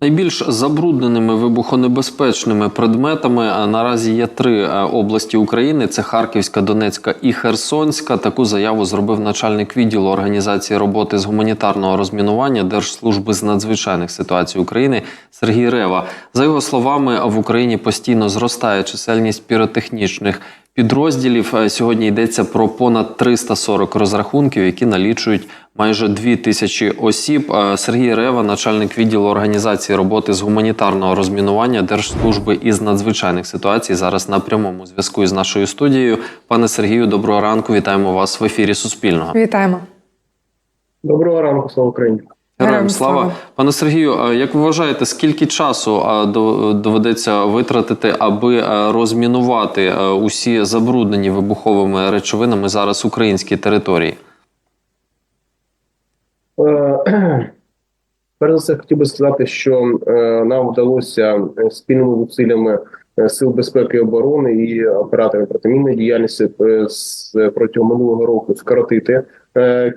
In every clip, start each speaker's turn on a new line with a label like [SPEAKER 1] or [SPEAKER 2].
[SPEAKER 1] Найбільш забрудненими вибухонебезпечними предметами наразі є три е, області України: це Харківська, Донецька і Херсонська. Таку заяву зробив начальник відділу організації роботи з гуманітарного розмінування Держслужби з надзвичайних ситуацій України Сергій Рева. За його словами, в Україні постійно зростає чисельність піротехнічних підрозділів. Е, Сьогодні йдеться про понад 340 розрахунків, які налічують майже 2 тисячі осіб. Е, Сергій Рева, начальник відділу організації роботи з гуманітарного розмінування Держслужби із надзвичайних ситуацій, зараз на прямому зв'язку із нашою студією. Пане Сергію, доброго ранку. Вітаємо вас в ефірі Суспільного.
[SPEAKER 2] Вітаємо.
[SPEAKER 3] Доброго ранку, слава Україні.
[SPEAKER 1] Героям слава.
[SPEAKER 2] слава.
[SPEAKER 1] Пане Сергію, як ви вважаєте, скільки часу доведеться витратити, аби розмінувати усі забруднені вибуховими речовинами зараз українські території?
[SPEAKER 3] Е, Перш за все, хотів би сказати, що е, нам вдалося е, спільними зусиллями сил безпеки і оборони і операторів протимінної діяльності протягом минулого року скоротити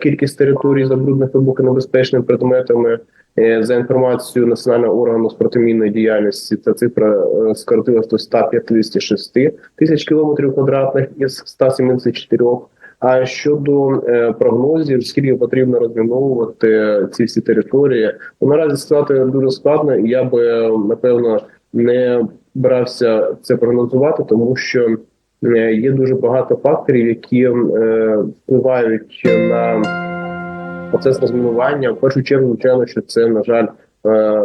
[SPEAKER 3] кількість територій забруднених вибухонебезпечними предметами. Е, За інформацією національного органу з протимінної діяльності, ця цифра е, скоротилась до 156 тисяч кілометрів квадратних із 174. А щодо е, прогнозів, скільки потрібно розміновувати ці всі території, то наразі сказати дуже складно, я би е, напевно не брався це прогнозувати, тому що е, є дуже багато факторів, які е, впливають на процес розмінування. В першу чергу, звичайно, що це на жаль. е,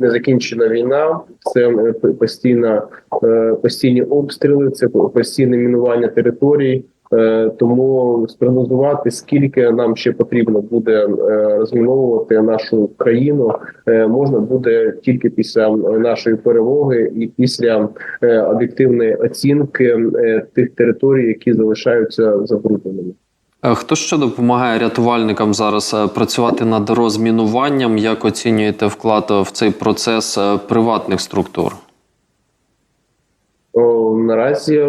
[SPEAKER 3] Незакінчена війна, це е, постійна е, постійні обстріли, це постійне мінування територій. Е, Тому спрогнозувати, скільки нам ще потрібно буде е, розміновувати нашу країну, е, можна буде тільки після нашої перемоги і після об'єктивної оцінки тих територій, які залишаються забрудненими.
[SPEAKER 1] Хто ще допомагає рятувальникам зараз працювати над розмінуванням? Як оцінюєте вклад в цей процес приватних структур?
[SPEAKER 3] О, наразі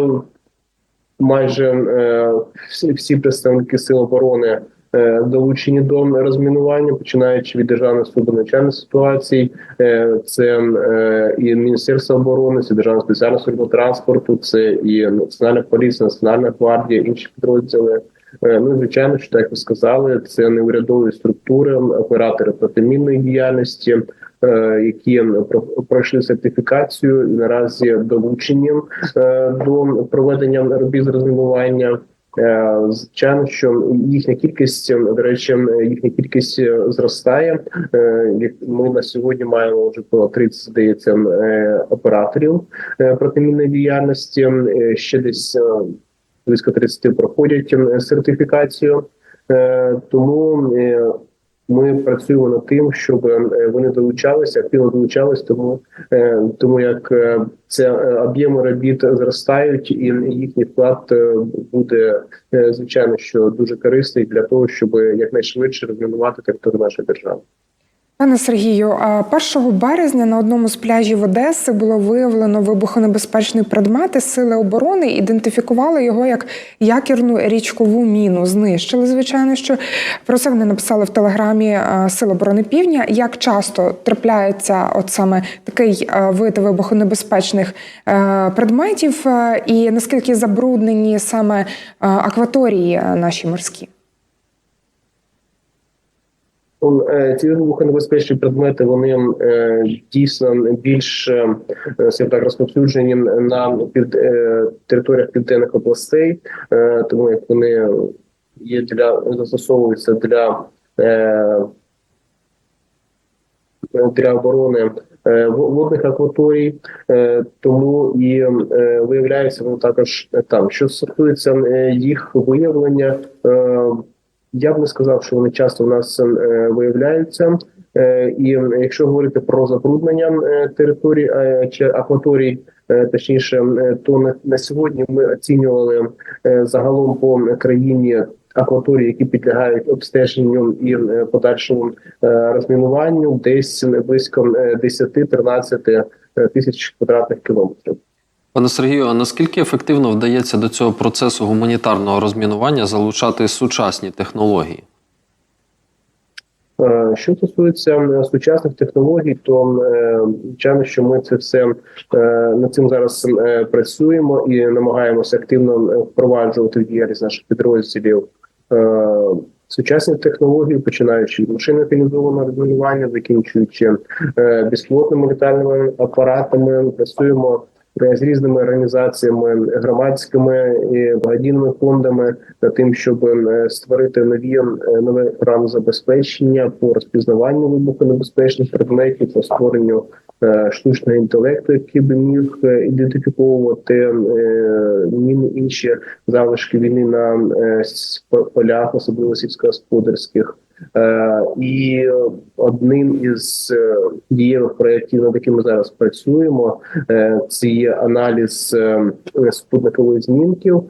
[SPEAKER 3] майже е, всі, всі представники сил оборони е, долучені до розмінування, починаючи від державної служби надзвичайних ситуацій, е, це і Міністерство оборони, це Державна спеціальна служба транспорту, це і Національна поліція, Національна гвардія, інші підрозділи. Ну, звичайно, що так ви сказали, це неурядові структури, оператори протимінної діяльності, які про- пройшли сертифікацію і наразі долучені е, до проведення робіт з розмінування. Е, Звичайно, що їхня кількість, до речі, їхня кількість е, зростає. Е, Ми на сьогодні маємо вже по 30, здається, е, операторів е, протимінної діяльності. Е, Ще десь е, близько 30 проходять е, сертифікацію. Е, Тому е, ми працюємо над тим, щоб е, вони долучалися, активно долучалися, тому е, тому як е, це об'єми робіт зростають, і їхній вклад буде звичайно, що дуже корисний для того, щоб якнайшвидше розмінувати територію нашої держави.
[SPEAKER 2] Пане Сергію, а 1 березня на одному з пляжів Одеси було виявлено вибухонебезпечний предмет. Сили оборони ідентифікували його як якірну річкову міну. Знищили, звичайно, що про це вони написали в телеграмі а, Сил оборони Півдня. Як часто трапляється от саме такий вид вибухонебезпечних е, предметів, е, і наскільки забруднені саме е, акваторії е, наші морські?
[SPEAKER 3] Ну, е, Ці вибухонебезпечні предмети вони е, дійсно більш е, так розповсюджені на під територіях південних областей, тому як вони є для застосовуються для, для оборони. Водних акваторій, тому і виявляється воно також там. Що стосується їх виявлення, я б не сказав, що вони часто в нас е, виявляються. Е, і якщо говорити про забруднення е, територій е, чи акваторій, точніше, то на, сьогодні ми оцінювали загалом по країні акваторії, які підлягають обстеженню і подальшому розмінуванню, десь близько е, 10-13 тисяч квадратних кілометрів.
[SPEAKER 1] Пане Сергію, а наскільки ефективно вдається до цього процесу гуманітарного розмінування залучати сучасні технології?
[SPEAKER 3] Е, Е, Що стосується сучасних технологій, то е, звичайно, що ми це все е, над цим зараз е, працюємо і намагаємося активно е, впроваджувати в діяльність наших підрозділів. Е, Сучасні технології, починаючи від машин механізованого розмінування, закінчуючи е, безпілотними літальними апаратами, працюємо е, з різними організаціями громадськими і благодійними фондами над тим, щоб е, створити нові е, нові програми забезпечення по розпізнаванню вибухонебезпечних предметів, по створенню е, штучного інтелекту, який би міг е, ідентифіковувати е, міни інші залишки війни на е, полях, особливо сільськогосподарських. Е, І одним із е, дієвих проєктів, над якими зараз працюємо, е, це є аналіз спутникових знімків.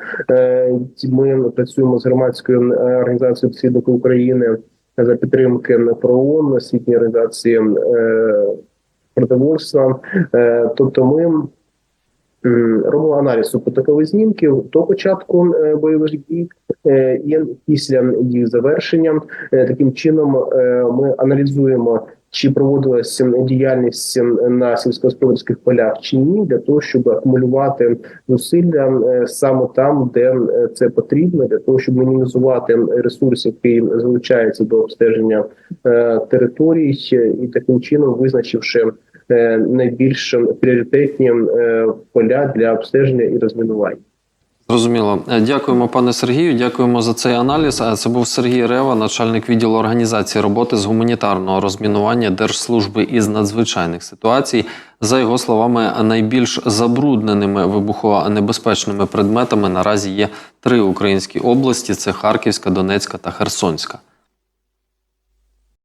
[SPEAKER 3] Ми працюємо з громадською організацією «Дослідники України за підтримки ПРООН, освітньої організації продовольства. Е, Тобто, ми робимо аналіз супутникових знімків до початку бойових дій і після їх завершення. Е, Таким чином е, ми аналізуємо. Чи проводилася діяльність на сільськогосподарських полях чи ні, для того, щоб акумулювати зусилля е, саме там, де е, це потрібно, для того, щоб мінімізувати ресурс, який залучається до обстеження е, територій, і таким чином визначивши е, найбільш пріоритетні е, поля для обстеження і розмінування.
[SPEAKER 1] Зрозуміло. Е, Дякуємо, пане Сергію. Дякуємо за цей аналіз. Е, Це був Сергій Рева, начальник відділу організації роботи з гуманітарного розмінування Держслужби із надзвичайних ситуацій. За його словами, найбільш забрудненими вибухонебезпечними предметами наразі є три українські області: це Харківська, Донецька та Херсонська.